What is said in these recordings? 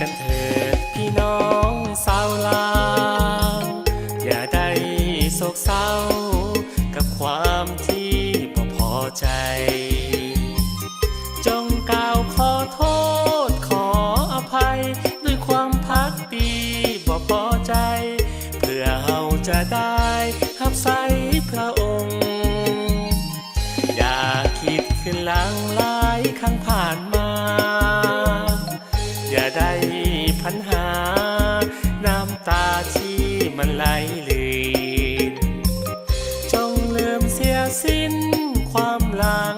กันเถิดพี่น้องสาวลาว อย่าได้โศกเศร้า กับความที่บ่พอใจ จงกล่าวขอโทษขออภัย ด้วยความพักดีบ่พอใจ เพื่อเราจะได้หับใสพระองค์ อย่าคิดขึ้นลังหลายข้างผ่านมา อย่าได้พันหา น้ำตาที่มันไหลลื่นจงลืมเสียสิ้นความหลัง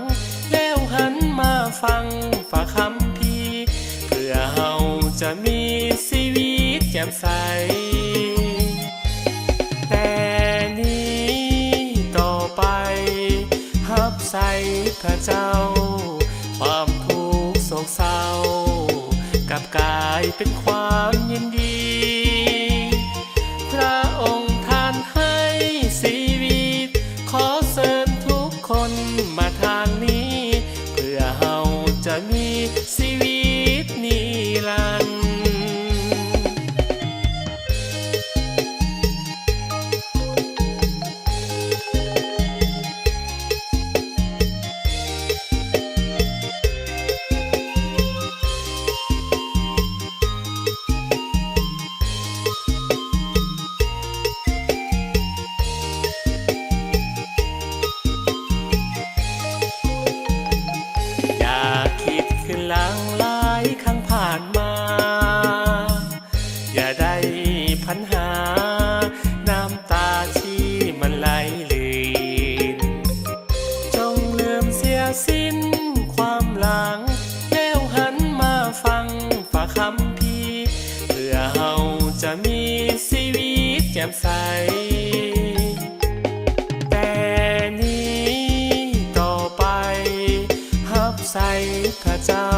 แล้วหันมาฟังฝากคำพีเพื่อเฮาจะมีชีวิตแจ่มใสแต่นี้ต่อไปฮับใส่พระเจ้า ความทุกข์โศกเศร้า กลับกลายเป็นความยินดีำพีเพื่อเฮาจะมีชีวิตแจ่มใส แต่นี้ต่อไปฮับใส่พระเจ้า